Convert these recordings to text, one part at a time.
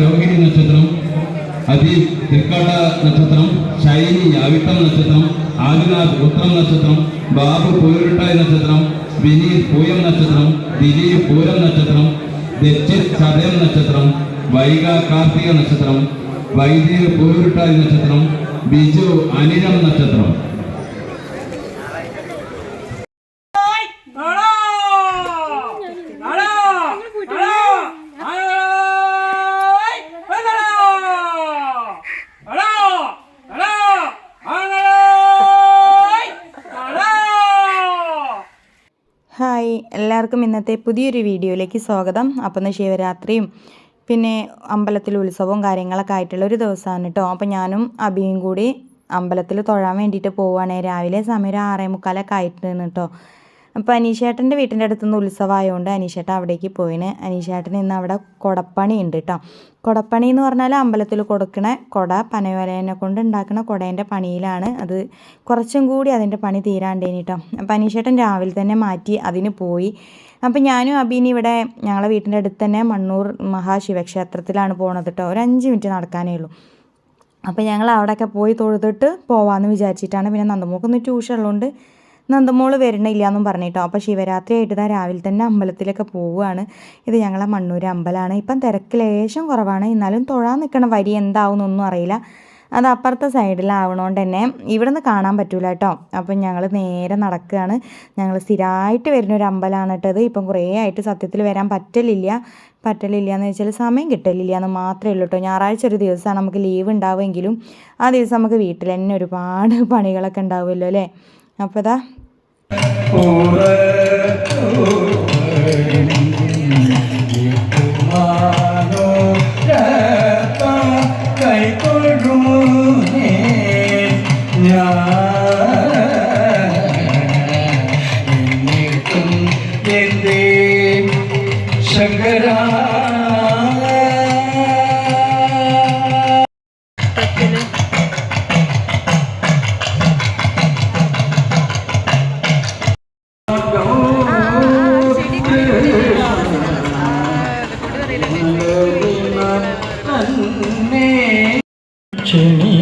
രോഹിണി നക്ഷത്രം അതി തൃക്കാട്ട നക്ഷത്രം ശൈനി അവിട്ടം നക്ഷത്രം ആദിനാഥ് ഉത്രം നക്ഷത്രം ബാബു പൂരുട്ടായ നക്ഷത്രം വിനീത് പൂയം നക്ഷത്രം ദിലീപ് പൂരം നക്ഷത്രം ദക്ഷിത് ചതയം നക്ഷത്രം വൈഗ കാർത്തിക നക്ഷത്രം വൈദ്യ പൂരുട്ടായ നക്ഷത്രം ബിജു അനിരം നക്ഷത്രം. ഹായ് എല്ലാവർക്കും ഇന്നത്തെ പുതിയൊരു വീഡിയോയിലേക്ക് സ്വാഗതം. അപ്പം ശിവരാത്രിയും പിന്നെ അമ്പലത്തിൽ ഉത്സവവും കാര്യങ്ങളൊക്കെ ആയിട്ടുള്ള ഒരു ദിവസമാണ് കേട്ടോ അപ്പം ഞാനും അബിയും കൂടി അമ്പലത്തിൽ തൊഴാൻ വേണ്ടിയിട്ട് പോവുകയാണ്. രാവിലെ സമയം ഒരു ആറേ മുക്കാലൊക്കെ ആയിട്ടാണ് കേട്ടോ അപ്പോൾ അനീഷേട്ടന്റെ വീട്ടിന്റെ അടുത്തുനിന്ന് ഉത്സവമായതുകൊണ്ട് അനീഷേട്ടൻ അവിടേക്ക് പോയിന്. അനീഷേട്ടൻ ഇന്ന് അവിടെ കൊടപ്പണി ഉണ്ട് കേട്ടോ. കൊടപ്പണി എന്ന് പറഞ്ഞാൽ അമ്പലത്തിൽ കൊടുക്കണ കൊട പനവലേനെ കൊണ്ട് ഉണ്ടാക്കുന്ന കുടേന്റെ പണിയിലാണ്. അത് കുറച്ചും കൂടി അതിന്റെ പണി തീരാണ്ടേനി കേട്ടോ. അപ്പോൾ അനീഷേട്ടൻ രാവിലെ തന്നെ മാറ്റി അതിന് പോയി. അപ്പോൾ ഞാനും അബീനി ഇവിടെ ഞങ്ങളെ വീട്ടിന്റെ അടുത്ത് തന്നെ മണ്ണൂർ മഹാശിവക്ഷേത്രത്തിലാണ് പോണത് കേട്ടോ. ഒരു അഞ്ച് മിനിറ്റ് നടക്കാനേ ഉള്ളൂ. അപ്പോൾ ഞങ്ങൾ അവിടെയൊക്കെ പോയി തൊഴുതിട്ട് പോവാമെന്ന് വിചാരിച്ചിട്ടാണ്. പിന്നെ നന്ദമോക്കൊന്ന് ട്യൂഷൻ ഉള്ളതുകൊണ്ട് നന്ദമോൾ വരണില്ല എന്നും പറഞ്ഞിട്ടോ. അപ്പോൾ ശിവരാത്രി ആയിട്ട് ഇതാ രാവിലെ തന്നെ അമ്പലത്തിലൊക്കെ പോവുകയാണ്. ഇത് ഞങ്ങളെ മണ്ണൂർ അമ്പലമാണ് ഇപ്പം തിരക്ക് ലേശം കുറവാണ്. എന്നാലും തൊഴാൻ നിൽക്കണ വരി എന്താവുന്നൊന്നും അറിയില്ല. അത് അപ്പുറത്തെ സൈഡിലാവണോണ്ട് തന്നെ ഇവിടെ നിന്ന് കാണാൻ പറ്റൂല കേട്ടോ അപ്പം ഞങ്ങൾ നേരെ നടക്കുകയാണ്. ഞങ്ങൾ സ്ഥിരമായിട്ട് വരുന്ന ഒരു അമ്പലമാണ് കേട്ടത് ഇപ്പം കുറേ ആയിട്ട് സത്യത്തിൽ വരാൻ പറ്റലില്ല. പറ്റലില്ല എന്ന് വെച്ചാൽ സമയം കിട്ടലില്ല എന്ന് മാത്രമേ ഉള്ളൂ കേട്ടോ ഞായറാഴ്ച ഒരു ദിവസമാണ് നമുക്ക് ലീവ് ഉണ്ടാവുമെങ്കിലും ആ ദിവസം നമുക്ക് വീട്ടിൽ തന്നെ ഒരുപാട് പണികളൊക്കെ ഉണ്ടാവുമല്ലോ അല്ലേ? അപ്പോൾ ഇതാ Hooray! ക്ഷണി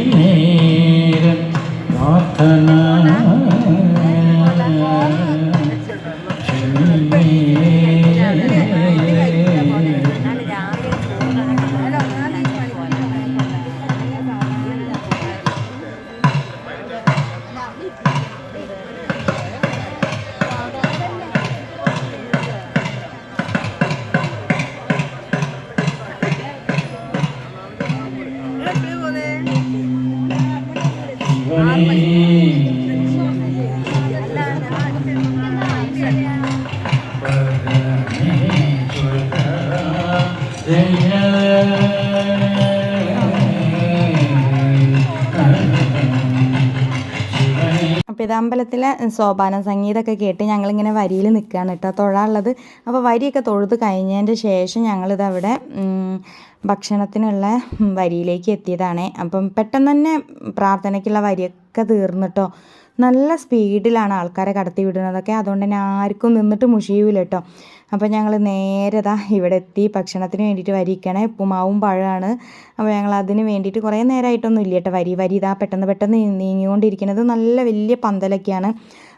അമ്പലത്തിലെ സോപാന സംഗീതമൊക്കെ കേട്ട് ഞങ്ങളിങ്ങനെ വരിയിൽ നിൽക്കുകയാണ് കേട്ടോ തൊഴാനുള്ളത് അപ്പോൾ വരിയൊക്കെ തൊഴുത് കഴിഞ്ഞതിന്റെ ശേഷം ഞങ്ങളിതവിടെ ഭക്ഷണത്തിനുള്ള വരിയിലേക്ക് എത്തിയതാണ്. അപ്പം പെട്ടെന്ന് തന്നെ പ്രാർത്ഥനയ്ക്കുള്ള വരിയൊക്കെ തീർന്നിട്ടോ നല്ല സ്പീഡിലാണ് ആൾക്കാരെ കടത്തി വിടുന്നതൊക്കെ അതുകൊണ്ട് തന്നെ ആർക്കും നിന്നിട്ട് മുഷിയൂല കേട്ടോ. അപ്പോൾ ഞങ്ങൾ നേരെ ദാ ഇവിടെ എത്തി. ഭക്ഷണത്തിന് വേണ്ടിയിട്ട് വരിക്കണേ. ഉപ്പുമാവും പഴമാണ്. അപ്പോൾ ഞങ്ങൾ അതിന് വേണ്ടിയിട്ട് കുറേ നേരമായിട്ടൊന്നും ഇല്ല കേട്ടോ വരി വരി ഇതാ പെട്ടെന്ന് പെട്ടെന്ന് നീങ്ങിക്കൊണ്ടിരിക്കുന്നത് നല്ല വലിയ പന്തലൊക്കെയാണ്.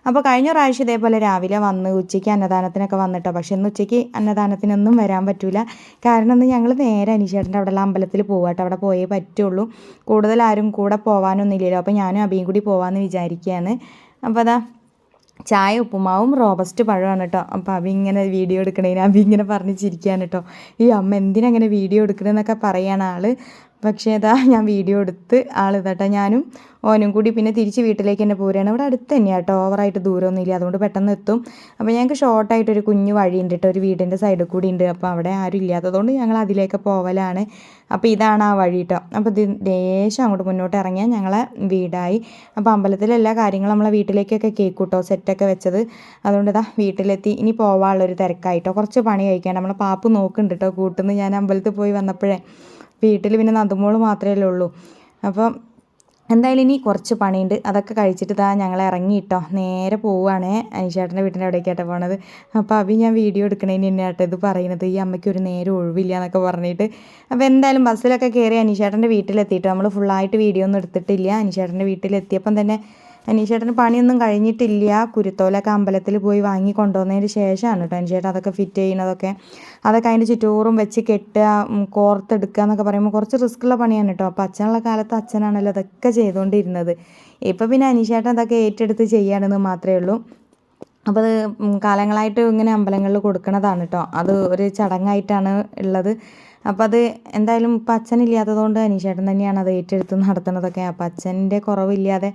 അപ്പോൾ കഴിഞ്ഞ പ്രാവശ്യം ഇതേപോലെ രാവിലെ വന്ന് ഉച്ചയ്ക്ക് അന്നദാനത്തിനൊക്കെ വന്നിട്ടോ. പക്ഷേ ഇന്ന് ഉച്ചയ്ക്ക് അന്നദാനത്തിനൊന്നും വരാൻ പറ്റില്ല കാരണം ഇന്ന് ഞങ്ങൾ നേരെ അനീഷേട്ടന്റെ അവിടെയുള്ള അമ്പലത്തിൽ പോവാട്ടോ. അവിടെ പോയേ പറ്റുള്ളൂ. കൂടുതൽ ആരും കൂടെ പോകാനൊന്നും ഇല്ലല്ലോ. അപ്പോൾ ഞാനും അബിയും കൂടി പോകാമെന്ന് വിചാരിക്കുകയാണ് അപ്പോൾ അതാ ചായ ഉപ്പുമാവും റോബസ്റ്റ് പഴമാണ് കേട്ടോ. അപ്പോൾ അബി ഇങ്ങനെ വീഡിയോ എടുക്കണേന് അബി ഇങ്ങനെ പറഞ്ഞ് ചിരിക്കുകയാണ് കേട്ടോ. ഈ അമ്മ എന്തിനങ്ങനെ വീഡിയോ എടുക്കണമെന്നൊക്കെ പറയാണ് ആൾ. പക്ഷേ ഇതാ ഞാൻ വീഡിയോ എടുത്ത് ആൾ ഇതാട്ടോ ഞാനും ഓനും കൂടി പിന്നെ തിരിച്ച് വീട്ടിലേക്ക് തന്നെ പോരുകയാണ് ഇവിടെ അടുത്ത് തന്നെയാണ് കേട്ടോ. ഓവറായിട്ട് ദൂരമൊന്നും ഇല്ല. അതുകൊണ്ട് പെട്ടെന്ന് എത്തും. അപ്പോൾ ഞങ്ങൾക്ക് ഷോർട്ടായിട്ടൊരു കുഞ്ഞു വഴിയുണ്ട് കേട്ടോ. ഒരു വീടിന്റെ സൈഡിൽ കൂടി ഉണ്ട്. അപ്പോൾ അവിടെ ആരും ഇല്ലാത്തതുകൊണ്ട് ഞങ്ങൾ അതിലേക്ക് പോവലാണ്. അപ്പോൾ ഇതാണ് ആ വഴി കേട്ടോ. അപ്പോൾ ഇത് ദേശം അങ്ങോട്ട് മുന്നോട്ട് ഇറങ്ങിയാൽ ഞങ്ങളെ വീടായി. അപ്പോൾ അമ്പലത്തിലെ എല്ലാ കാര്യങ്ങളും നമ്മളെ വീട്ടിലേക്കൊക്കെ കേക്ക് കൂട്ടോ. സെറ്റൊക്കെ വെച്ചത്. അതുകൊണ്ട് ഇതാ വീട്ടിലെത്തി. ഇനി പോവാനുള്ളൊരു തിരക്കായിട്ടോ കുറച്ച് പണി കഴിക്കാൻ നമ്മളെ പാപ്പ് നോക്കുന്നുണ്ട് കേട്ടോ. കൂട്ടുന്നു ഞാൻ അമ്പലത്തിൽ പോയി വന്നപ്പോഴേ. വീട്ടിൽ പിന്നെ നന്ദുമോൾ മാത്രമേ ഉള്ളൂ. അപ്പം എന്തായാലും ഇനി കുറച്ച് പണിയുണ്ട്. അതൊക്കെ കഴിച്ചിട്ട് താ ഞങ്ങൾ ഇറങ്ങിയിട്ടോ. നേരെ പോവുകയാണേ അനീഷേട്ടന്റെ വീട്ടിന്റെ അവിടേക്കായിട്ട് പോണത്. അപ്പോൾ അഭി ഞാൻ വീഡിയോ എടുക്കണേന് ആട്ടോ ഇത് പറയുന്നത് ഈ അമ്മയ്ക്ക് ഒരു നേരം ഒഴിവില്ല എന്നൊക്കെ പറഞ്ഞിട്ട്. അപ്പോൾ എന്തായാലും ബസ്സിലൊക്കെ കയറി അനീഷേട്ടന്റെ വീട്ടിലെത്തിയിട്ട്. നമ്മൾ ഫുള്ളായിട്ട് വീഡിയോ ഒന്നും എടുത്തിട്ടില്ല. അനീഷേട്ടന്റെ വീട്ടിലെത്തിയപ്പം തന്നെ അനീഷേട്ടന് പണിയൊന്നും കഴിഞ്ഞിട്ടില്ല. കുരുത്തോലൊക്കെ അമ്പലത്തിൽ പോയി വാങ്ങി കൊണ്ടുവന്നതിന് ശേഷമാണ് കേട്ടോ അനീഷേട്ടൻ അതൊക്കെ ഫിറ്റ് ചെയ്യുന്നതൊക്കെ. അതൊക്കെ അതിന്റെ ചുറ്റോറും വെച്ച് കെട്ടുക കോർത്തെടുക്കുക എന്നൊക്കെ പറയുമ്പോൾ കുറച്ച് റിസ്ക്കുള്ള പണിയാണ് കേട്ടോ അപ്പോൾ അച്ഛനുള്ള കാലത്ത് അച്ഛനാണല്ലോ അതൊക്കെ ചെയ്തുകൊണ്ടിരുന്നത് ഇപ്പോൾ പിന്നെ അനീഷേട്ടൻ അതൊക്കെ ഏറ്റെടുത്ത് ചെയ്യാണെന്ന് മാത്രമേ ഉള്ളൂ. അപ്പോൾ അത് കാലങ്ങളായിട്ട് ഇങ്ങനെ അമ്പലങ്ങളിൽ കൊടുക്കണതാണ് കേട്ടോ അത് ഒരു ചടങ്ങായിട്ടാണ് ഉള്ളത്. അപ്പോൾ അത് എന്തായാലും ഇപ്പം അച്ഛനില്ലാത്തതുകൊണ്ട് അനീഷേട്ടൻ തന്നെയാണ് അത് ഏറ്റെടുത്ത് നടത്തുന്നതൊക്കെ. അപ്പം അച്ഛന്റെ കുറവില്ലാതെ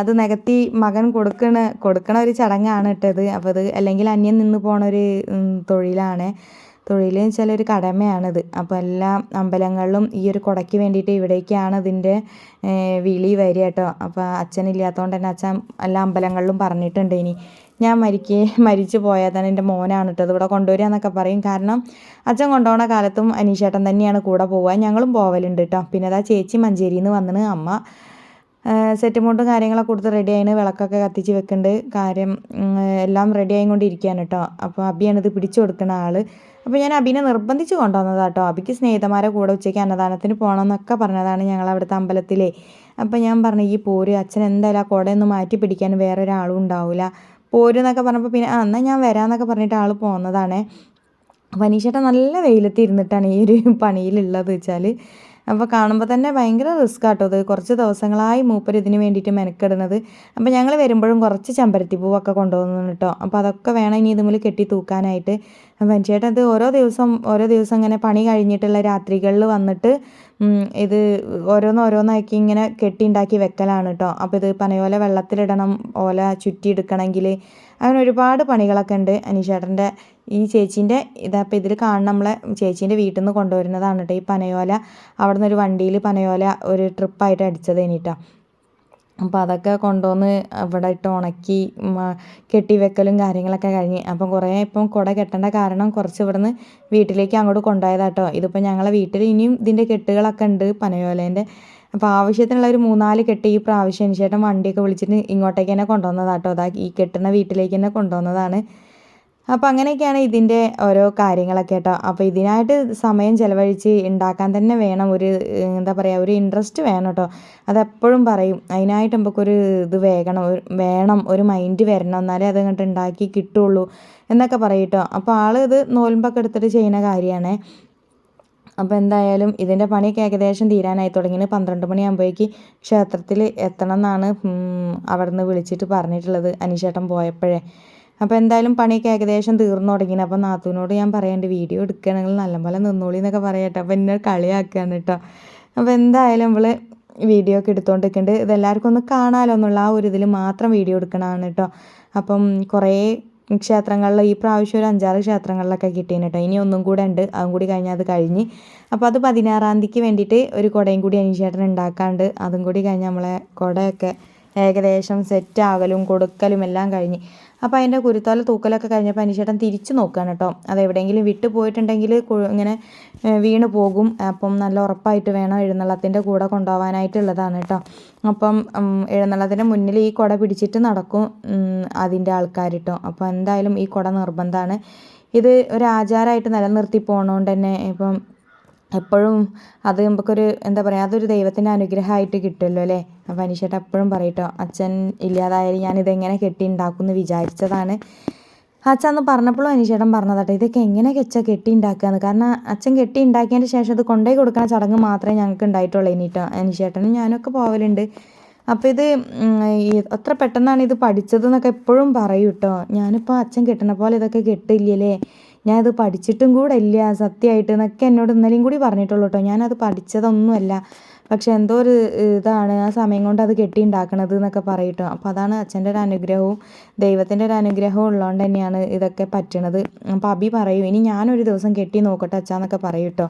അത് നികത്തി മകൻ കൊടുക്കണ കൊടുക്കണ ഒരു ചടങ്ങാണ് ഇട്ടത്. അപ്പോൾ അത് അല്ലെങ്കിൽ അന്യം നിന്ന് പോണ ഒരു തൊഴിലാണ്. തൊഴിൽ എന്ന് വെച്ചാൽ ഒരു കടമയാണിത്. അപ്പോൾ എല്ലാ അമ്പലങ്ങളിലും ഈ ഒരു കുടയ്ക്ക് വേണ്ടിയിട്ട് ഇവിടേക്കാണ് ഇതിന്റെ വിളി വരിക കേട്ടോ. അപ്പോൾ അച്ഛനില്ലാത്തതുകൊണ്ട് തന്നെ അച്ഛൻ എല്ലാ അമ്പലങ്ങളിലും പറഞ്ഞിട്ടുണ്ട് ഇനി. ഞാൻ മരിക്കേ മരിച്ചു പോയാൽ തന്നെ എന്റെ മോനാണ് കേട്ടോ ഇവിടെ കൊണ്ടുവരിക എന്നൊക്കെ പറയും. കാരണം അച്ഛൻ കൊണ്ടുപോകുന്ന കാലത്തും അനീഷേട്ടൻ തന്നെയാണ് കൂടെ പോവുക. ഞങ്ങളും പോവലുണ്ട് കേട്ടോ. പിന്നെ അതാ ചേച്ചി മഞ്ചേരിയിൽ നിന്ന് വന്നിന് അമ്മ. സെറ്റ് മുണ്ടും കാര്യങ്ങളൊക്കെ കൊടുത്ത് റെഡി ആയിന് വിളക്കൊക്കെ കത്തിച്ച് വെക്കുന്നുണ്ട് കാര്യം എല്ലാം റെഡി ആയിക്കൊണ്ടിരിക്കുകയാണ് കേട്ടോ അപ്പോൾ അബിയാണ് ഇത് പിടിച്ചു കൊടുക്കുന്ന ആൾ അപ്പോൾ ഞാൻ അബിനെ നിർബന്ധിച്ച് കൊണ്ടുവന്നതാണ് കേട്ടോ അബിക്ക് സ്നേഹിതന്മാരെ കൂടെ ഉച്ചയ്ക്ക് അന്നദാനത്തിന് പോകണം എന്നൊക്കെ പറഞ്ഞതാണ് ഞങ്ങൾ അവിടുത്തെ അമ്പലത്തിലെ. അപ്പോൾ ഞാൻ പറഞ്ഞു ഈ പോര് അച്ഛൻ എന്തായാലും ആ കുടയൊന്ന് മാറ്റി പിടിക്കാൻ വേറെ ഒരാളും ഉണ്ടാവില്ല പോരെന്നൊക്കെ പറഞ്ഞപ്പോൾ പിന്നെ ആ എന്നാൽ ഞാൻ വരാമെന്നൊക്കെ പറഞ്ഞിട്ട് ആൾ പോകുന്നതാണേ അപ്പോൾ നല്ല വെയിലത്ത് ഇരുന്നിട്ടാണ് ഈ ഒരു പണിയിലുള്ളത് വെച്ചാൽ അപ്പോൾ കാണുമ്പോൾ തന്നെ ഭയങ്കര റിസ്ക് ആട്ടോ അത് കുറച്ച് ദിവസങ്ങളായി മൂപ്പർ ഇതിന് വേണ്ടിയിട്ട് മെനക്കെടുന്നത്. അപ്പോൾ ഞങ്ങൾ വരുമ്പോഴും കുറച്ച് ചെമ്പരത്തി പൂവൊക്കെ കൊണ്ടുവന്നു കേട്ടോ. അപ്പോൾ അതൊക്കെ വേണം ഇനി ഇതുമുതൽ കെട്ടി തൂക്കാനായിട്ട്. അപ്പോൾ ചേട്ടൻ ഇത് ഓരോ ദിവസം ഓരോ ദിവസം ഇങ്ങനെ പണി കഴിഞ്ഞിട്ടുള്ള രാത്രികളിൽ വന്നിട്ട് ഇത് ഓരോന്ന് ഓരോന്നാക്കി ഇങ്ങനെ കെട്ടി ഉണ്ടാക്കി വെക്കലാണ് കേട്ടോ. അപ്പോൾ ഇത് പനയോല വെള്ളത്തിലിടണം ഓല ചുറ്റി ചുറ്റിയെടുക്കണമെങ്കിൽ അങ്ങനെ ഒരുപാട് പണികളൊക്കെ ഉണ്ട് അനീഷേട്ടന്റെ ഈ ചേച്ചീന്റെ ഇതപ്പോൾ ഇതിൽ കാണുന്ന നമ്മളെ ചേച്ചീന്റെ വീട്ടിൽ നിന്ന് കൊണ്ടുവരുന്നതാണ് കേട്ടോ ഈ പനയോല. അവിടെ നിന്ന് ഒരു വണ്ടിയിൽ പനയോല ഒരു ട്രിപ്പായിട്ട് അടിച്ചത് കഴിഞ്ഞിട്ടാണ് അപ്പോൾ അതൊക്കെ കൊണ്ടുവന്ന് അവിടെ ഇട്ട് ഉണക്കി കെട്ടിവെക്കലും കെട്ടി വെക്കലും കാര്യങ്ങളൊക്കെ കഴിഞ്ഞ്. അപ്പം കുറേ ഇപ്പം കുട കെട്ടേണ്ട കാരണം കുറച്ച് ഇവിടുന്ന് വീട്ടിലേക്ക് അങ്ങോട്ട് കൊണ്ടുപോയതാട്ടോ ഇതിപ്പോൾ ഞങ്ങളെ വീട്ടിൽ ഇനിയും ഇതിന്റെ കെട്ടുകളൊക്കെ ഉണ്ട് പനയോലേന്റെ. അപ്പോൾ ആവശ്യത്തിനുള്ള ഒരു മൂന്നാൽ കെട്ട് ഈ പ്രാവശ്യം അനുശേഷം വണ്ടിയൊക്കെ വിളിച്ചിട്ട് ഇങ്ങോട്ടേക്ക് തന്നെ കൊണ്ടുവന്നതാട്ടോ അതാ ഈ കെട്ടുന്ന വീട്ടിലേക്ക് തന്നെ കൊണ്ടുവന്നതാണ്. അപ്പോൾ അങ്ങനെയൊക്കെയാണ് ഇതിന്റെ ഓരോ കാര്യങ്ങളൊക്കെ കേട്ടോ അപ്പോൾ ഇതിനായിട്ട് സമയം ചിലവഴിച്ച് ഉണ്ടാക്കാൻ തന്നെ വേണം. ഒരു എന്താ പറയുക ഒരു ഇൻട്രസ്റ്റ് വേണം കേട്ടോ അതെപ്പോഴും പറയും. അതിനായിട്ട് നമുക്കൊരു ഇത് വേഗണം വേണം. ഒരു മൈൻഡ് വരണം. എന്നാലേ അത് അങ്ങോട്ട് ഉണ്ടാക്കി കിട്ടുള്ളൂ എന്നൊക്കെ പറയും കേട്ടോ അപ്പോൾ ആൾ ഇത് നോൽമ്പൊക്കെ എടുത്തിട്ട് ചെയ്യുന്ന കാര്യമാണ് അപ്പോൾ എന്തായാലും ഇതിന്റെ പണിയൊക്കെ ഏകദേശം തീരാനായി തുടങ്ങിയത് പന്ത്രണ്ട് മണിയാകുമ്പോഴേക്ക് ക്ഷേത്രത്തിൽ എത്തണം എന്നാണ് അവിടുന്ന് വിളിച്ചിട്ട് പറഞ്ഞിട്ടുള്ളത് അനീഷേട്ടൻ പോയപ്പോഴേ. അപ്പോൾ എന്തായാലും പണിയൊക്കെ ഏകദേശം തീർന്നു തുടങ്ങിയത് അപ്പോൾ നാത്തൂനോട് ഞാൻ പറയേണ്ട വീഡിയോ എടുക്കുകയാണെങ്കിൽ നല്ലപോലെ നിന്നോളി എന്നൊക്കെ പറയട്ടെ. അപ്പോൾ എന്നെ കളിയാക്കുകയാണ് കേട്ടോ. അപ്പോൾ എന്തായാലും നമ്മൾ വീഡിയോ ഒക്കെ എടുത്തുകൊണ്ടിരിക്കുന്നുണ്ട്. ഇതെല്ലാവർക്കും ഒന്ന് കാണാമല്ലോ എന്നുള്ള ആ ഒരു ഇതിൽ മാത്രം വീഡിയോ എടുക്കണതാണ് കേട്ടോ. അപ്പം കുറേ ക്ഷേത്രങ്ങളിൽ ഈ പ്രാവശ്യം ഒരു അഞ്ചാറ് ക്ഷേത്രങ്ങളിലൊക്കെ കിട്ടീന് കേട്ടോ ഇനി ഒന്നും കൂടെ ഉണ്ട്. അതും കൂടി കഴിഞ്ഞാൽ അത് കഴിഞ്ഞ്. അപ്പോൾ അത് പതിനാറാം തീയതിക്ക് വേണ്ടിയിട്ട് ഒരു കുടയും കൂടി അനീഷേട്ടൻ ഉണ്ടാക്കാണ്ട് അതും കൂടി കഴിഞ്ഞ് നമ്മളെ കുടയൊക്കെ ഏകദേശം സെറ്റ് ആകലും കൊടുക്കലും എല്ലാം കഴിഞ്ഞ്. അപ്പോൾ അതിന്റെ കുരുത്താൽ തൂക്കലൊക്കെ കഴിഞ്ഞപ്പോൾ അനിശേട്ടൻ തിരിച്ചു നോക്കുകയാണ് കേട്ടോ. അത് എവിടെയെങ്കിലും വിട്ടു പോയിട്ടുണ്ടെങ്കിൽ ഇങ്ങനെ വീണ് പോകും. അപ്പം നല്ല ഉറപ്പായിട്ട് വേണം എഴുന്നള്ളത്തിന്റെ കൂടെ കൊണ്ടുപോകാനായിട്ടുള്ളതാണ് കേട്ടോ. അപ്പം എഴുന്നള്ളത്തിന്റെ മുന്നിൽ ഈ കുട പിടിച്ചിട്ട് നടക്കും അതിന്റെ ആൾക്കാർ കേട്ടോ. അപ്പോൾ എന്തായാലും ഈ കുട നിർബന്ധമാണ് ഇത് ഒരു ആചാരമായിട്ട് നിലനിർത്തി പോകണോണ്ട് തന്നെ ഇപ്പം എപ്പോഴും അത് നമുക്കൊരു എന്താ പറയുക അതൊരു ദൈവത്തിന്റെ അനുഗ്രഹമായിട്ട് കിട്ടുമല്ലോ അല്ലേ? അപ്പോൾ അനീഷേട്ട എപ്പോഴും പറയട്ടോ അച്ഛൻ ഇല്ലാതായാലും ഞാനിതെങ്ങനെ കെട്ടി ഉണ്ടാക്കും എന്ന് വിചാരിച്ചതാണ്. അച്ഛൻ അന്ന് പറഞ്ഞപ്പോഴും അനീഷേട്ടൻ പറഞ്ഞതാട്ടെ ഇതൊക്കെ എങ്ങനെ കെച്ച കെട്ടി ഉണ്ടാക്കുകയെന്ന് കാരണം അച്ഛൻ കെട്ടി ഉണ്ടാക്കിയതിന്റെ ശേഷം അത് കൊണ്ടുപോയി കൊടുക്കുന്ന ചടങ്ങ് മാത്രമേ ഞങ്ങൾക്ക് ഉണ്ടായിട്ടുള്ളൂ ഇനിട്ടോ. അനീഷേട്ടനും ഞാനൊക്കെ പോവലുണ്ട്. അപ്പോൾ ഇത് എത്ര പെട്ടെന്നാണ് ഇത് പഠിച്ചതെന്നൊക്കെ എപ്പോഴും പറയും ഞാനിപ്പോൾ അച്ഛൻ കെട്ടണ പോലെ ഇതൊക്കെ കെട്ടില്ലല്ലേ ഞാനത് പഠിച്ചിട്ടും കൂടെ ഇല്ല സത്യമായിട്ട് എന്നൊക്കെ എന്നോട് ഇന്നലെയും കൂടി പറഞ്ഞിട്ടുള്ളൂ കേട്ടോ. ഞാനത് പഠിച്ചതൊന്നുമല്ല. പക്ഷെ എന്തോ ഒരു ഇതാണ് ആ സമയം കൊണ്ട് അത് കെട്ടി ഉണ്ടാക്കണത് എന്നൊക്കെ പറയും അപ്പം അപ്പോൾ അതാണ് അച്ഛന്റെ ഒരു അനുഗ്രഹവും ദൈവത്തിന്റെ ഒരു അനുഗ്രഹവും ഉള്ളതുകൊണ്ട് തന്നെയാണ് ഇതൊക്കെ പറ്റണത്. അപ്പോൾ അബി പറയും ഇനി ഞാനൊരു ദിവസം കെട്ടി നോക്കട്ടെ അച്ഛാന്നൊക്കെ പറയും കേട്ടോ.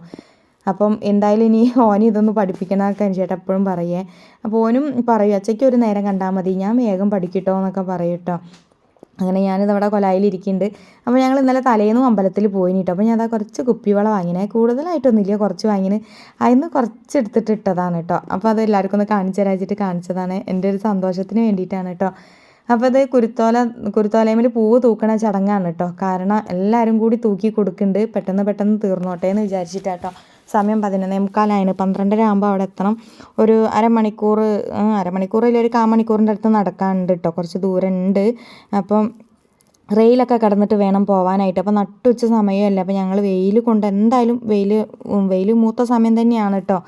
അപ്പം എന്തായാലും ഇനി ഓനെ ഇതൊന്ന് പഠിപ്പിക്കണമൊക്കെ ചേട്ടാ എപ്പോഴും പറയേ. അപ്പോൾ ഓനും പറയും അച്ഛയ്ക്ക് ഒരു നേരം കണ്ടാൽ മതി ഞാൻ വേഗം പഠിക്കട്ടോ എന്നൊക്കെ പറയും കേട്ടോ. അങ്ങനെ ഞാനിത് അവിടെ കൊലായിലിരിക്കുന്നുണ്ട്. അപ്പോൾ ഞങ്ങൾ ഇന്നലെ തലേന്നും അമ്പലത്തിൽ പോയിന് കേട്ടോ. അപ്പോൾ ഞാൻ അതാ കുറച്ച് കുപ്പിവള വാങ്ങിനെ. കൂടുതലായിട്ടൊന്നുമില്ല. കുറച്ച് വാങ്ങിന്. അതിന്ന് കുറച്ച് എടുത്തിട്ട് ഇട്ടതാണ് കേട്ടോ. അപ്പോൾ അത് എല്ലാവർക്കും ഒന്ന് കാണിച്ചു തരാച്ചിട്ട് കാണിച്ചതാണ്. എന്റെ ഒരു സന്തോഷത്തിന് വേണ്ടിയിട്ടാണ് കേട്ടോ. അപ്പോൾ അത് കുരുത്തോല കുരുത്തോലയമ്മിൽ പൂവ് തൂക്കണ ചടങ്ങാണ് കേട്ടോ. കാരണം എല്ലാവരും കൂടി തൂക്കി കൊടുക്കുന്നുണ്ട്. പെട്ടെന്ന് പെട്ടെന്ന് തീർന്നോട്ടേ എന്ന് വിചാരിച്ചിട്ടാട്ടോ സമയം പതിനൊന്നേ മുക്കാലായി പന്ത്രണ്ടര ആകുമ്പോൾ അവിടെ എത്തണം. ഒരു അരമണിക്കൂർ അരമണിക്കൂറിൽ ഒരു കാ മണിക്കൂറിന്റെ അടുത്ത് നടക്കാനുണ്ട് കേട്ടോ കുറച്ച് ദൂരം ഉണ്ട് അപ്പം റെയിലൊക്കെ കടന്നിട്ട് വേണം പോവാനായിട്ട്. അപ്പോൾ നട്ടുച്ച സമയമല്ല. അപ്പോൾ ഞങ്ങൾ വെയിൽ കൊണ്ട് എന്തായാലും വെയിൽ വെയിൽ മൂത്ത സമയം തന്നെയാണ് കേട്ടോ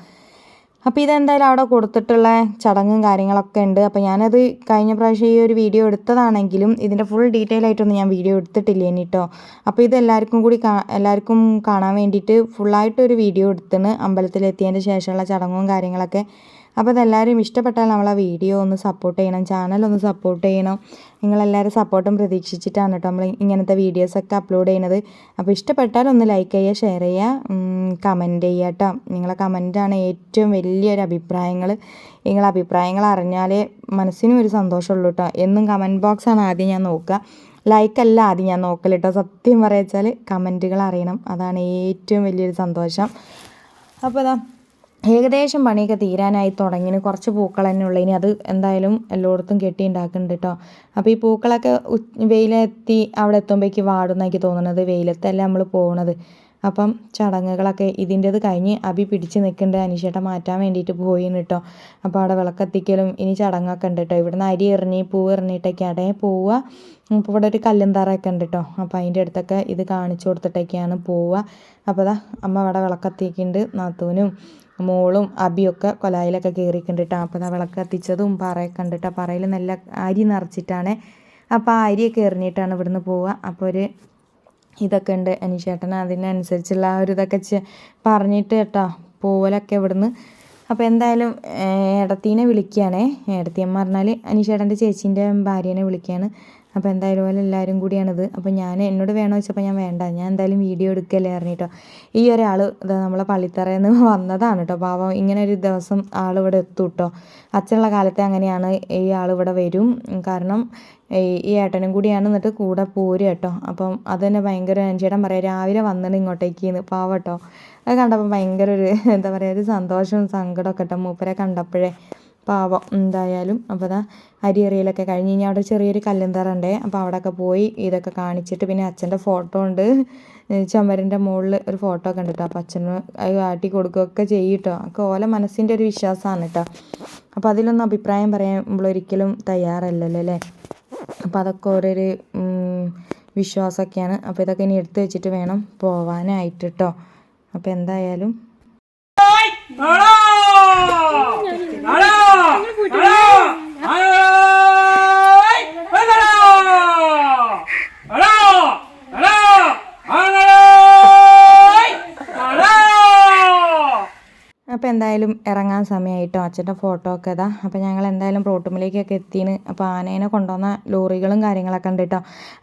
അപ്പോൾ ഇതെന്തായാലും അവിടെ കൊടുത്തിട്ടുള്ള ചടങ്ങും കാര്യങ്ങളൊക്കെ ഉണ്ട്. അപ്പോൾ ഞാനത് കഴിഞ്ഞ പ്രാവശ്യം ഈ ഒരു വീഡിയോ എടുത്തതാണെങ്കിലും ഇതിന്റെ ഫുൾ ഡീറ്റെയിൽ ആയിട്ടൊന്നും ഞാൻ വീഡിയോ എടുത്തിട്ടില്ല ഇനി കേട്ടോ അപ്പോൾ ഇത് എല്ലാവർക്കും കൂടി എല്ലാവർക്കും കാണാൻ വേണ്ടിയിട്ട് ഫുള്ളായിട്ടൊരു വീഡിയോ എടുത്തിന് അമ്പലത്തിലെത്തിയതിന്റെ ശേഷമുള്ള ചടങ്ങും കാര്യങ്ങളൊക്കെ. അപ്പോൾ ഇതെല്ലാവരും ഇഷ്ടപ്പെട്ടാൽ നമ്മളെ വീഡിയോ ഒന്ന് സപ്പോർട്ട് ചെയ്യണം ചാനൽ ഒന്ന് സപ്പോർട്ട് ചെയ്യണം. നിങ്ങളെല്ലാവരും സപ്പോർട്ടും പ്രതീക്ഷിച്ചിട്ടാണ് കേട്ടോ നമ്മൾ ഇങ്ങനത്തെ വീഡിയോസൊക്കെ അപ്ലോഡ് ചെയ്യുന്നത്. അപ്പോൾ ഇഷ്ടപ്പെട്ടാൽ ഒന്ന് ലൈക്ക് ചെയ്യുക ഷെയർ ചെയ്യുക കമന്റ് ചെയ്യുക കേട്ടോ. നിങ്ങളെ കമന്റാണ് ഏറ്റവും വലിയൊരു അഭിപ്രായങ്ങൾ നിങ്ങളെ അഭിപ്രായങ്ങൾ അറിഞ്ഞാലേ മനസ്സിനും ഒരു സന്തോഷമുള്ളൂ കേട്ടോ. എന്നും കമന്റ് ബോക്സാണ് ആദ്യം ഞാൻ നോക്കുക. ലൈക്കല്ല ആദ്യം ഞാൻ നോക്കൽ കേട്ടോ. സത്യം പറയാച്ചാൽ കമന്റുകൾ അറിയണം. അതാണ് ഏറ്റവും വലിയൊരു സന്തോഷം. അപ്പോൾ ഇതാ ഏകദേശം പണിയൊക്കെ തീരാനായി തുടങ്ങിന് കുറച്ച് പൂക്കൾ തന്നെ ഉള്ളു. ഇനി അത് എന്തായാലും എല്ലായിടത്തും കെട്ടി ഉണ്ടാക്കുന്നുണ്ട് കേട്ടോ അപ്പോൾ ഈ പൂക്കളൊക്കെ വെയിലെത്തി അവിടെ എത്തുമ്പോഴേക്ക് വാടുന്ന എനിക്ക് തോന്നുന്നത്. വെയിലത്തല്ല നമ്മൾ പോകുന്നത് അപ്പം ചടങ്ങുകളൊക്കെ ഇതിന്റെത് കഴിഞ്ഞ് അഭി പിടിച്ച് നിൽക്കേണ്ട അനിഷേട്ട മാറ്റാൻ വേണ്ടിയിട്ട് പോയിന്ന് കേട്ടോ അപ്പോൾ അവിടെ വിളക്കെത്തിക്കലും ഇനി ചടങ്ങൊക്കെ ഉണ്ട് കേട്ടോ ഇവിടുന്ന് അരി എറിഞ്ഞ് പൂവ് എറിഞ്ഞിട്ടൊക്കെയാണ് പോവുക. അപ്പോൾ ഇവിടെ ഒരു കല്ലുംതാറൊക്കെ ഉണ്ട് കേട്ടോ അപ്പോൾ അതിന്റെ അടുത്തൊക്കെ ഇത് കാണിച്ചു കൊടുത്തിട്ടൊക്കെയാണ് പോവുക. അപ്പോൾ അതാ അമ്മ അവിടെ വിളക്കെത്തിക്കുന്നുണ്ട് നാത്തൂനും. മോളും അബിയൊക്കെ കൊലായിലൊക്കെ കയറി കണ്ടിട്ടാണ് അപ്പോൾ ദാ വിളക്ക് കത്തിച്ചതും പറയൊക്കെ കണ്ടിട്ട് കേട്ടോ പറയിൽ നല്ല അരി നിറച്ചിട്ടാണ്. അപ്പോൾ ആ അരിയൊക്കെ എറിഞ്ഞിട്ടാണ് ഇവിടുന്ന് പോവുക. അപ്പോൾ ഒരു ഇതൊക്കെ ഉണ്ട്. അനീഷേട്ടൻ അതിനനുസരിച്ചുള്ള ആ ഒരു ഇതൊക്കെ പറഞ്ഞിട്ട് കേട്ടോ പോവലൊക്കെ ഇവിടുന്ന്. അപ്പോൾ എന്തായാലും ഏടത്തീനെ വിളിക്കുകയാണേ. ഏടത്തിയെന്ന് പറഞ്ഞാൽ അനീഷേട്ടന്റെ ചേച്ചീന്റെ ഭാര്യേനെ വിളിക്കുകയാണ്. അപ്പോൾ എന്തായാലും പോലെ എല്ലാവരും കൂടിയാണിത്. അപ്പോൾ ഞാൻ എന്നോട് വേണോ വെച്ചപ്പോൾ ഞാൻ വേണ്ട ഞാൻ എന്തായാലും വീഡിയോ എടുക്കല്ലേ അറിഞ്ഞിട്ടോ ഈ ഒരാൾ ഇതാ നമ്മളെ പള്ളിത്തറയിൽ നിന്ന് വന്നതാണ് കേട്ടോ പാവം ഇങ്ങനെ ഒരു ദിവസം ആൾ ഇവിടെ എത്തും കേട്ടോ അച്ഛനുള്ള കാലത്തെ അങ്ങനെയാണ് ഈ ആൾ ഇവിടെ വരും കാരണം ഈ ഏട്ടനും കൂടിയാണ് എന്നിട്ട് കൂടെ പോരുക കേട്ടോ അപ്പം അത് തന്നെ ഭയങ്കര ചേട്ടൻ പറയാം രാവിലെ വന്നിട്ട് ഇങ്ങോട്ടേക്ക് പാവം കേട്ടോ അത് കണ്ടപ്പോൾ ഭയങ്കര ഒരു എന്താ പറയുക ഒരു സന്തോഷവും സങ്കടമൊക്കെ കേട്ടോ മൂപ്പരെ കണ്ടപ്പോഴേ. പാവം എന്തായാലും. അപ്പോൾ അതാ അരി എറിയലൊക്കെ കഴിഞ്ഞ് കഴിഞ്ഞാൽ അവിടെ ചെറിയൊരു കല്ലുന്തറ ഉണ്ട് അപ്പോൾ അവിടെയൊക്കെ പോയി ഇതൊക്കെ കാണിച്ചിട്ട് പിന്നെ അച്ഛന്റെ ഫോട്ടോ ഉണ്ട്. ചുമരിന്റെ മുകളിൽ ഒരു ഫോട്ടോ ഒക്കെ ഉണ്ട് കേട്ടോ അപ്പോൾ അച്ഛന് കാട്ടി കൊടുക്കുകയൊക്കെ ചെയ്യും കേട്ടോ ഒക്കെ ഓല മനസ്സിന്റെ ഒരു വിശ്വാസമാണ് കേട്ടോ അപ്പോൾ അതിലൊന്നും അഭിപ്രായം പറയാൻ നമ്മളൊരിക്കലും തയ്യാറല്ലല്ലോ അല്ലേ? അപ്പോൾ അതൊക്കെ ഓരോരു വിശ്വാസമൊക്കെയാണ്. അപ്പോൾ ഇതൊക്കെ ഇനി എടുത്തു വെച്ചിട്ട് വേണം പോവാനായിട്ട് കേട്ടോ അപ്പോൾ എന്തായാലും അപ്പോൾ എന്തായാലും ഇറങ്ങാൻ സമയമായിട്ടോ അച്ഛന്റെ ഫോട്ടോ ഒക്കെ ഇതാ. അപ്പോൾ ഞങ്ങൾ എന്തായാലും പ്രോട്ടുമിലേക്കൊക്കെ എത്തിന്. അപ്പോൾ ആനേനെ കൊണ്ടുവന്ന ലോറികളും കാര്യങ്ങളൊക്കെ ഉണ്ട് കേട്ടോ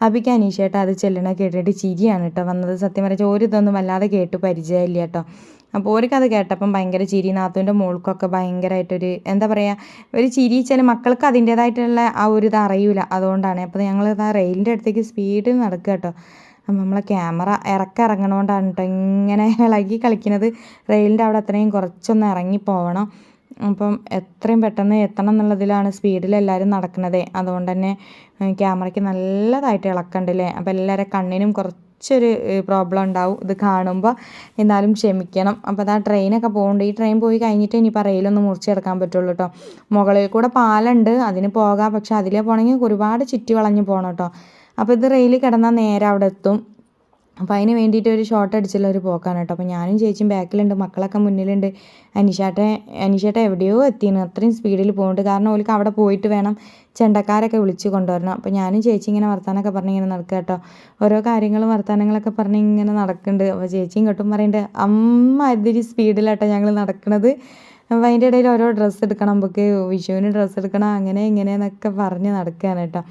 അപ്പിക്ക് അനീഷേട്ടാ അത് ചെല്ലണ കേട്ടിട്ട് ചിരിയാണ് കേട്ടോ വന്നത്. സത്യം പറഞ്ഞാൽ ഒരു ഇതൊന്നും വല്ലാതെ കേട്ട് പരിചയമില്ല കേട്ടോ അപ്പോൾ ഓർക്കത് കേട്ടപ്പം ഭയങ്കര ചിരി. നാത്തുവിന്റെ മോൾക്കൊക്കെ ഭയങ്കരമായിട്ടൊരു എന്താ പറയുക ഒരു ചിരി വെച്ചാൽ മക്കൾക്ക് അതിന്റേതായിട്ടുള്ള ആ ഒരു ഇത് അറിയില്ല അതുകൊണ്ടാണ്. അപ്പോൾ ഞങ്ങൾ ആ റെയിലിന്റെ അടുത്തേക്ക് സ്പീഡിൽ നടക്കുക കേട്ടോ നമ്മളെ ക്യാമറ ഇറക്കം ഇറങ്ങണോണ്ടാണ് കേട്ടോ ഇങ്ങനെ ഇളകി കളിക്കുന്നത് റെയിലിന്റെ അവിടെ അത്രയും കുറച്ചൊന്ന് ഇറങ്ങി പോവണം. അപ്പം എത്രയും പെട്ടെന്ന് എത്തണം എന്നുള്ളതിലാണ് സ്പീഡിൽ എല്ലാവരും നടക്കുന്നത് അതുകൊണ്ട് തന്നെ ക്യാമറയ്ക്ക് നല്ലതായിട്ട് ഇളക്കണ്ടല്ലേ? അപ്പോൾ എല്ലാവരുടെ കണ്ണിനും കുറച്ചൊരു പ്രോബ്ലം ഉണ്ടാവും ഇത് കാണുമ്പോൾ എന്നാലും ക്ഷമിക്കണം. അപ്പോൾ അതാ ട്രെയിനൊക്കെ പോകുന്നുണ്ട് ഈ ട്രെയിൻ പോയി കഴിഞ്ഞിട്ട് ഇനിയിപ്പോൾ റെയിലൊന്ന് മുറിച്ചെടുക്കാൻ പറ്റുള്ളൂ കേട്ടോ മുകളിൽ കൂടെ പാലുണ്ട്. അതിന് പോകാം. പക്ഷെ അതിലേ പോകണമെങ്കിൽ ഒരുപാട് ചുറ്റി വളഞ്ഞ് പോകണം കേട്ടോ അപ്പോൾ ഇത് റെയിൽ കിടന്നാൽ നേരെ അവിടെ എത്തും. അപ്പോൾ അതിന് വേണ്ടിയിട്ട് ഒരു ഷോട്ട് അടിച്ചുള്ള ഒരു പോക്കാണ് കേട്ടോ. അപ്പോൾ ഞാനും ചേച്ചിയും ബാക്കിലുണ്ട്. മക്കളൊക്കെ മുന്നിലുണ്ട്. അനിഷാട്ടെ അനിഷേട്ട എവിടെയോ എത്തിയാണ് അത്രയും സ്പീഡിൽ പോകുന്നുണ്ട് കാരണം ഓൾക്ക് അവിടെ പോയിട്ട് വേണം ചെണ്ടക്കാരൊക്കെ വിളിച്ച് കൊണ്ടുവരണം. അപ്പോൾ ഞാനും ചേച്ചി ഇങ്ങനെ വർത്താനൊക്കെ പറഞ്ഞ് ഇങ്ങനെ നടക്കുക കേട്ടോ. ഓരോ കാര്യങ്ങളും വർത്താനങ്ങളൊക്കെ പറഞ്ഞ് ഇങ്ങനെ നടക്കുന്നുണ്ട് അപ്പോൾ ചേച്ചിയും കേട്ടും പറയുന്നുണ്ട് അമ്മ അതിരി സ്പീഡിലാട്ടോ ഞങ്ങൾ നടക്കുന്നത് അപ്പോൾ അതിന്റെ ഇടയിൽ ഓരോ ഡ്രസ്സ് എടുക്കണം. നമുക്ക് വിഷുവിന് ഡ്രസ്സ് എടുക്കണം. അങ്ങനെ ഇങ്ങനെയെന്നൊക്കെ പറഞ്ഞ് നടക്കുകയാണ് കേട്ടോ.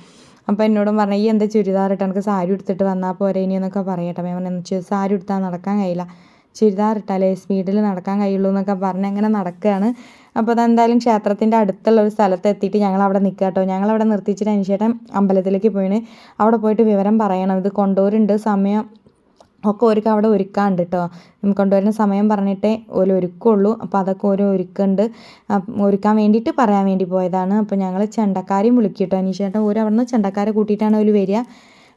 അപ്പോൾ എന്നോടും പറഞ്ഞു ഈ എന്താ ചുരിദാർ ഇട്ട്? എനിക്ക് സാരി എടുത്തിട്ട് വന്നാൽ പോരെ ഇനി എന്നൊക്കെ പറയട്ടെ. ഞാൻ പറഞ്ഞു "ചു- സാരി എടുത്താൽ നടക്കാൻ കഴിയില്ല. ചുരിദാർ ഇട്ടാലേ സ്പീഡിൽ നടക്കാൻ കഴിയുള്ളൂ എന്നൊക്കെ പറഞ്ഞ് അങ്ങനെ നടക്കുകയാണ് അപ്പോൾ അതെന്തായാലും ക്ഷേത്രത്തിന്റെ അടുത്തുള്ള ഒരു സ്ഥലത്ത് എത്തിയിട്ട് ഞങ്ങൾ അവിടെ നിൽക്കുക കേട്ടോ ഞങ്ങൾ അവിടെ നിർത്തിച്ചിട്ട് അനുശേഷം അമ്പലത്തിലേക്ക് പോയിന് അവിടെ പോയിട്ട് വിവരം പറയണം. ഇത് കൊണ്ടുപോരുണ്ട് സമയം ഒക്കെ ഒരുക്ക അവിടെ ഒരുക്കാണ്ട് കേട്ടോ കൊണ്ടുവരുന്ന സമയം പറഞ്ഞിട്ടേ ഓൽ ഒരുക്കുള്ളൂ. അപ്പോൾ അതൊക്കെ ഓരോ ഒരുക്കുണ്ട് ഒരുക്കാൻ വേണ്ടിയിട്ട് പറയാൻ വേണ്ടി പോയതാണ്. അപ്പോൾ ഞങ്ങൾ ചെണ്ടക്കാരെയും വിളിക്കും കേട്ടോ അനീഷേട്ടൻ ഓരോ അവിടെ നിന്ന് ചെണ്ടക്കാരെ കൂട്ടിയിട്ടാണ് അവർ വരിക.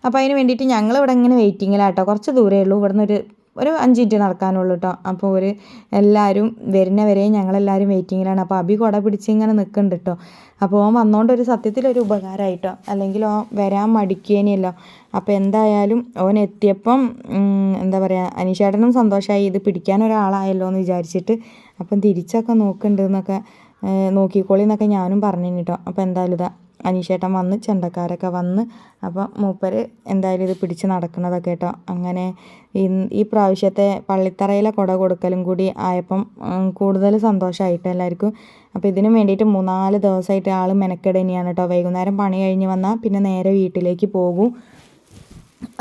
അപ്പോൾ അതിന് വേണ്ടിയിട്ട് ഞങ്ങൾ ഇവിടെ ഇങ്ങനെ വെയിറ്റിങ്ങിലാട്ടോ കുറച്ച് ദൂരമേ ഉള്ളൂ. ഇവിടെ ഒരു ഒരു അഞ്ച് മിനിറ്റ് നടക്കാനുള്ളൂ കേട്ടോ അപ്പോൾ ഒരു എല്ലാവരും വരുന്നവരെയും ഞങ്ങളെല്ലാവരും വെയിറ്റിങ്ങിലാണ് അപ്പോൾ അബി കുട പിടിച്ച് ഇങ്ങനെ നിൽക്കുന്നുണ്ട് കേട്ടോ അപ്പോൾ ഓൻ വന്നോണ്ട് ഒരു സത്യത്തിലൊരു ഉപകാരമായിട്ടോ അല്ലെങ്കിൽ ഓ വരാൻ മടിക്കേനിയല്ലോ. അപ്പോൾ എന്തായാലും ഓൻ എത്തിയപ്പം എന്താ പറയുക അനീഷേട്ടനും സന്തോഷമായി ഇത് പിടിക്കാൻ ഒരാളായല്ലോ എന്ന് വിചാരിച്ചിട്ട് അപ്പം തിരിച്ചൊക്കെ നോക്കുന്നുണ്ട് എന്നൊക്കെ നോക്കിക്കോളി എന്നൊക്കെ ഞാനും പറഞ്ഞു കേട്ടോ അപ്പോൾ എന്തായാലും ഇതാ അനീഷേട്ടൻ വന്ന് ചെണ്ടക്കാരൊക്കെ വന്ന് അപ്പം മൂപ്പര് എന്തായാലും ഇത് പിടിച്ച് നടക്കുന്നതൊക്കെ കേട്ടോ. അങ്ങനെ ഈ പ്രാവശ്യത്തെ പള്ളിത്തറയിലെ കുട കൊടുക്കലും കൂടി ആയപ്പം കൂടുതൽ സന്തോഷമായിട്ട് എല്ലാവർക്കും. അപ്പോൾ ഇതിനു വേണ്ടിയിട്ട് മൂന്നാൽ ദിവസമായിട്ട് ആൾ മെനക്കെടുന്നെയാണ് കേട്ടോ. വൈകുന്നേരം പണി കഴിഞ്ഞ് വന്നാൽ പിന്നെ നേരെ വീട്ടിലേക്ക് പോകും.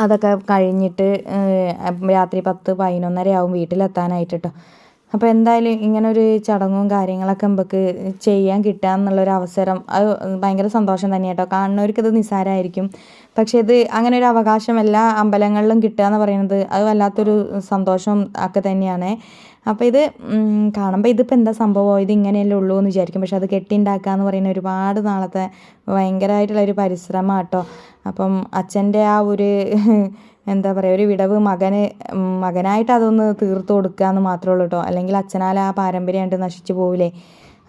അതൊക്കെ കഴിഞ്ഞിട്ട് രാത്രി പത്ത് പതിനൊന്നര ആവും വീട്ടിലെത്താനായിട്ട് കേട്ടോ. അപ്പോൾ എന്തായാലും ഇങ്ങനൊരു ചടങ്ങും കാര്യങ്ങളൊക്കെ നമുക്ക് ചെയ്യാൻ കിട്ടുക എന്നുള്ളൊരു അവസരം അത് ഭയങ്കര സന്തോഷം തന്നെ കേട്ടോ. കാണുന്നവർക്ക് ഇത് നിസ്സാരമായിരിക്കും പക്ഷേ ഇത് അങ്ങനെ ഒരു അവകാശം എല്ലാ അമ്പലങ്ങളിലും കിട്ടുക എന്ന് പറയുന്നത് അത് വല്ലാത്തൊരു സന്തോഷം ഒക്കെ തന്നെയാണ്. അപ്പോൾ ഇത് കാണുമ്പോൾ ഇതിപ്പോൾ എന്താ സംഭവം? ഇത് ഇങ്ങനെയല്ലേ ഉള്ളൂ എന്ന് വിചാരിക്കും. പക്ഷെ അത് കെട്ടിണ്ടാക്കുക എന്ന് പറയുന്ന ഒരുപാട് നാളത്തെ ഭയങ്കരമായിട്ടുള്ള ഒരു പരിശ്രമം കേട്ടോ. അപ്പം അച്ഛന്റെ ആ ഒരു എന്താ പറയുക ഒരു വിടവ് മകന് മകനായിട്ട് അതൊന്ന് തീർത്ത് കൊടുക്കുക എന്ന് മാത്രമേ ഉള്ളൂ കേട്ടോ അല്ലെങ്കിൽ അച്ഛനാൽ ആ പാരമ്പര്യമായിട്ട് നശിച്ചു പോവില്ലേ?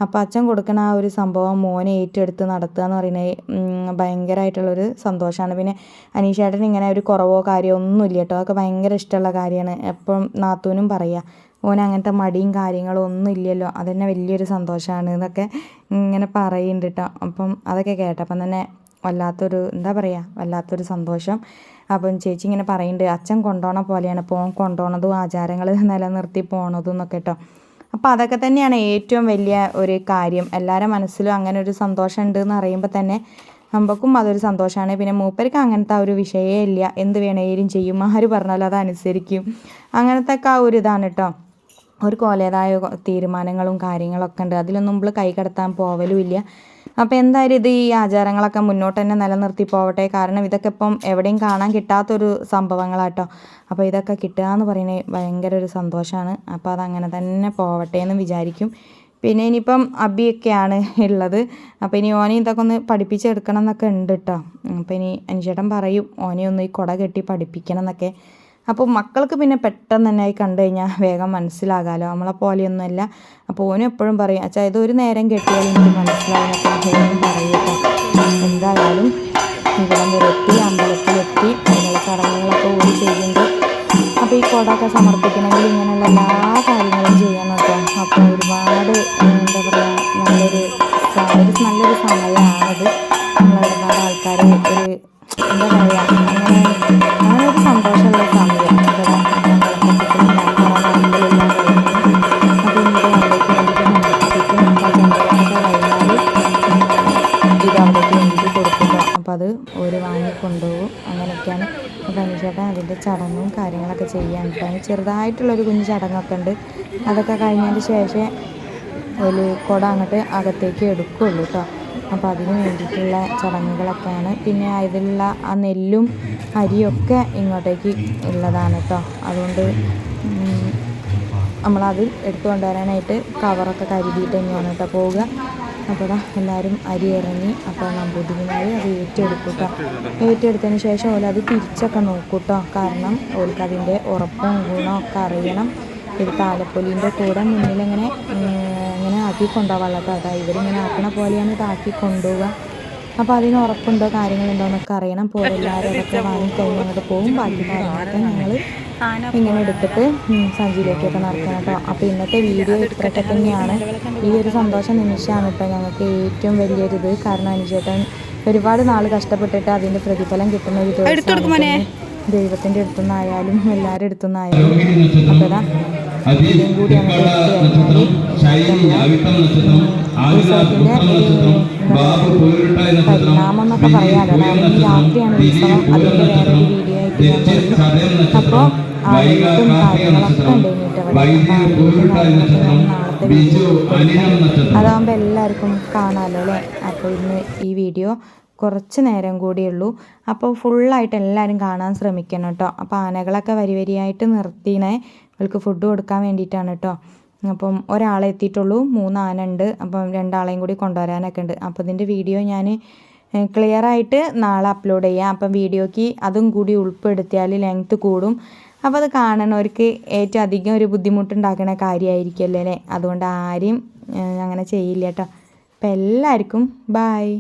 അപ്പോൾ അച്ഛൻ കൊടുക്കുന്ന ആ ഒരു സംഭവം മോനെ ഏറ്റെടുത്ത് നടത്തുക എന്ന് പറയുന്നത് ഭയങ്കരമായിട്ടുള്ളൊരു സന്തോഷമാണ്. പിന്നെ അനീഷേട്ടന് ഇങ്ങനെ ഒരു കുറവോ കാര്യമോ ഒന്നുമില്ല കേട്ടോ അതൊക്കെ ഭയങ്കര ഇഷ്ടമുള്ള കാര്യമാണ്. എപ്പം നാത്തൂനും പറയുക ഓൻ അങ്ങനത്തെ മടിയും കാര്യങ്ങളും ഒന്നും ഇല്ലല്ലോ. അതന്നെ വലിയൊരു സന്തോഷമാണ് എന്നൊക്കെ ഇങ്ങനെ പറയുന്നുണ്ട് കേട്ടോ അപ്പം അതൊക്കെ കേട്ടപ്പം തന്നെ വല്ലാത്തൊരു എന്താ പറയുക വല്ലാത്തൊരു സന്തോഷം. അപ്പം ചേച്ചി ഇങ്ങനെ പറയുന്നുണ്ട് അച്ഛൻ കൊണ്ടുപോണ പോലെയാണ് പോൺ ഓൻ കൊണ്ടുപോണതും ആചാരങ്ങൾ നിലനിർത്തി പോണതും എന്നൊക്കെ കേട്ടോ. അപ്പോൾ അതൊക്കെ തന്നെയാണ് ഏറ്റവും വലിയ ഒരു കാര്യം. എല്ലാവരുടെ മനസ്സിലും അങ്ങനെ ഒരു സന്തോഷം ഉണ്ട് എന്ന് അറിയുമ്പോൾ തന്നെ നമുക്കും അതൊരു സന്തോഷമാണ്. പിന്നെ മൂപ്പർക്ക് അങ്ങനത്തെ ഒരു വിഷയമേ ഇല്ല. എന്ത് വേണേലും ചെയ്യും. ആര് പറഞ്ഞാലും അത് അനുസരിക്കും. അങ്ങനത്തെ ഒക്കെ ആ ഒരു ഇതാണ് കേട്ടോ. ഒരു കോലേതായ തീരുമാനങ്ങളും കാര്യങ്ങളൊക്കെ ഉണ്ട്. അതിലൊന്നും നമ്മൾ കൈ കടത്താൻ പോവലും ഇല്ല. അപ്പോൾ എന്തായാലും ഇത് ഈ ആചാരങ്ങളൊക്കെ മുന്നോട്ട് തന്നെ നിലനിർത്തി പോവട്ടെ. കാരണം ഇതൊക്കെ ഇപ്പം എവിടെയും കാണാൻ കിട്ടാത്തൊരു സംഭവങ്ങളാട്ടോ. അപ്പോൾ ഇതൊക്കെ കിട്ടുക എന്ന് പറയുന്നത് ഭയങ്കര ഒരു സന്തോഷമാണ് അപ്പോൾ അതങ്ങനെ തന്നെ പോവട്ടെ എന്ന് വിചാരിക്കും. പിന്നെ ഇനിയിപ്പം അബിയൊക്കെയാണ് ഉള്ളത്. അപ്പോൾ ഇനി ഓനെ ഇതൊക്കെ ഒന്ന് പഠിപ്പിച്ചെടുക്കണം എന്നൊക്കെ ഉണ്ട് കേട്ടോ അപ്പോൾ ഇനി അനുചേട്ടൻ പറയും ഓനെ ഒന്ന് ഈ കുട കെട്ടി പഠിപ്പിക്കണം എന്നൊക്കെ അപ്പോൾ മക്കൾക്ക് പിന്നെ പെട്ടെന്ന് തന്നെ ആയി കണ്ടു കഴിഞ്ഞാൽ വേഗം മനസ്സിലാകാമല്ലോ നമ്മളെ പോലെയൊന്നുമല്ല. അപ്പോൾ ഓനും എപ്പോഴും പറയും അച്ഛാ ഇത് ഒരു നേരം കെട്ടിയാൽ എനിക്ക് മനസ്സിലാകും പറയും ചടങ്ങൊക്കെ ഉണ്ട് അതൊക്കെ കഴിഞ്ഞതിന് ശേഷം ഒരു കുട അങ്ങോട്ട് അകത്തേക്ക് എടുക്കുകയുള്ളൂ കേട്ടോ അപ്പോൾ അതിന് വേണ്ടിയിട്ടുള്ള ചടങ്ങുകളൊക്കെയാണ്. പിന്നെ അതിലുള്ള ആ നെല്ലും അരിയൊക്കെ ഇങ്ങോട്ടേക്ക് ഉള്ളതാണ് കേട്ടോ അതുകൊണ്ട് നമ്മളത് എടുത്തു കൊണ്ടുവരാനായിട്ട് കവറൊക്കെ കരുതിയിട്ട് തന്നെയാണ് കേട്ടോ പോവുക. അപ്പോൾ ഇതാ എല്ലാവരും അരി ഇറങ്ങി. അപ്പോൾ നമ്പൂതിരിമാർ അത് ഏറ്റെടുക്കും കേട്ടോ. ഏറ്റെടുത്തതിന് ശേഷം ഓല അത് തിരിച്ചൊക്കെ നോക്കും കേട്ടോ. കാരണം ഓൽക്കതിന്റെ ഉറപ്പും ഗുണവും അറിയണം. ഇത് താലപ്പൊലിന്റെ കൂടെ മുന്നിലിങ്ങനെ ഇങ്ങനെ ആക്കി കൊണ്ടുപോകാം കേട്ടോ. ഇവരിങ്ങനെ ആക്കണ പോലെയാണ് ഇതാക്കി കൊണ്ടുപോവുക അപ്പോൾ അതിന് ഉറപ്പുണ്ടോ? കാര്യങ്ങളുണ്ടോ എന്നൊക്കെ അറിയണം. അപ്പോൾ എല്ലാവരും അതൊക്കെ വാങ്ങിക്കഴിഞ്ഞ് അങ്ങോട്ട് പോകും. ബാക്കി കാര്യങ്ങളൊക്കെ ഞങ്ങൾ ഇങ്ങനെ എടുത്തിട്ട് സഞ്ചിയിലേക്കൊക്കെ നടക്കണം കേട്ടോ. അപ്പോൾ ഇന്നത്തെ വീഡിയോ ഇത്രയൊക്കെ തന്നെയാണ്. ഈ ഒരു സന്തോഷ നിമിഷമാണ് കേട്ടോ ഞങ്ങൾക്ക് ഏറ്റവും വലിയൊരു ഇത്. കാരണം അനുചേട്ടൻ ഒരുപാട് നാൾ കഷ്ടപ്പെട്ടിട്ട് അതിന്റെ പ്രതിഫലം കിട്ടുന്ന ഒരു ദിവസം ദൈവത്തിന്റെ അടുത്തുനിന്നായാലും എല്ലാവരുടെ അടുത്തുനിന്നായാലും. അപ്പൊ അപ്പോൾ ഇതാ അതി തൃക്കാട ബാബു പരിണാമം എന്നൊക്കെ പറയാലോ? പൂയം അതായത് രാത്രിയാണ് ഉത്സവം. അതിന്റെ വേറെ വീഡിയോ ആയിട്ട് അപ്പോൾ കാർത്തിക കാര്യങ്ങളൊക്കെ നക്ഷത്രം ഉണ്ട് ഇനിയിട്ട് അവിടെ വൈദ്യ അപ്പോൾ പോരുട്ടായ അതിന്റെ നക്ഷത്രം നാളത്തെ ഇന്നത്തെ ബിജു വീഡിയോ അനിഴം നക്ഷത്രം. അതാകുമ്പോൾ എല്ലാവർക്കും കാണാമല്ലോ അല്ലേ? അപ്പോൾ ഇന്ന് ഈ വീഡിയോ കുറച്ച് നേരം കൂടിയുള്ളൂ. അപ്പോൾ ഫുള്ളായിട്ട് എല്ലാവരും കാണാൻ ശ്രമിക്കണം കേട്ടോ. അപ്പോൾ ആനകളൊക്കെ വരി വരിയായിട്ട് നിർത്തിനെ അവൾക്ക് ഫുഡ് കൊടുക്കാൻ വേണ്ടിയിട്ടാണ് കേട്ടോ. അപ്പം ഒരാളെ എത്തിയിട്ടുള്ളൂ മൂന്ന് ആന ഉണ്ട് അപ്പം രണ്ടാളെയും കൂടി കൊണ്ടുവരാനൊക്കെ ഉണ്ട് അപ്പോൾ ഇതിന്റെ വീഡിയോ ഞാൻ ക്ലിയർ ആയിട്ട് നാളെ അപ്ലോഡ് ചെയ്യാം. അപ്പം വീഡിയോക്ക് അതും കൂടി ഉൾപ്പെടുത്തിയാൽ ലെങ്ത്ത് കൂടും. അപ്പോൾ അത് കാണണവർക്ക് ഏറ്റവും അധികം ഒരു ബുദ്ധിമുട്ടുണ്ടാക്കുന്ന കാര്യമായിരിക്കുമല്ലോ അല്ലേ? അതുകൊണ്ട് ആരെയും അങ്ങനെ ചെയ്യില്ല കേട്ടോ. അപ്പം എല്ലാവർക്കും ബായ്.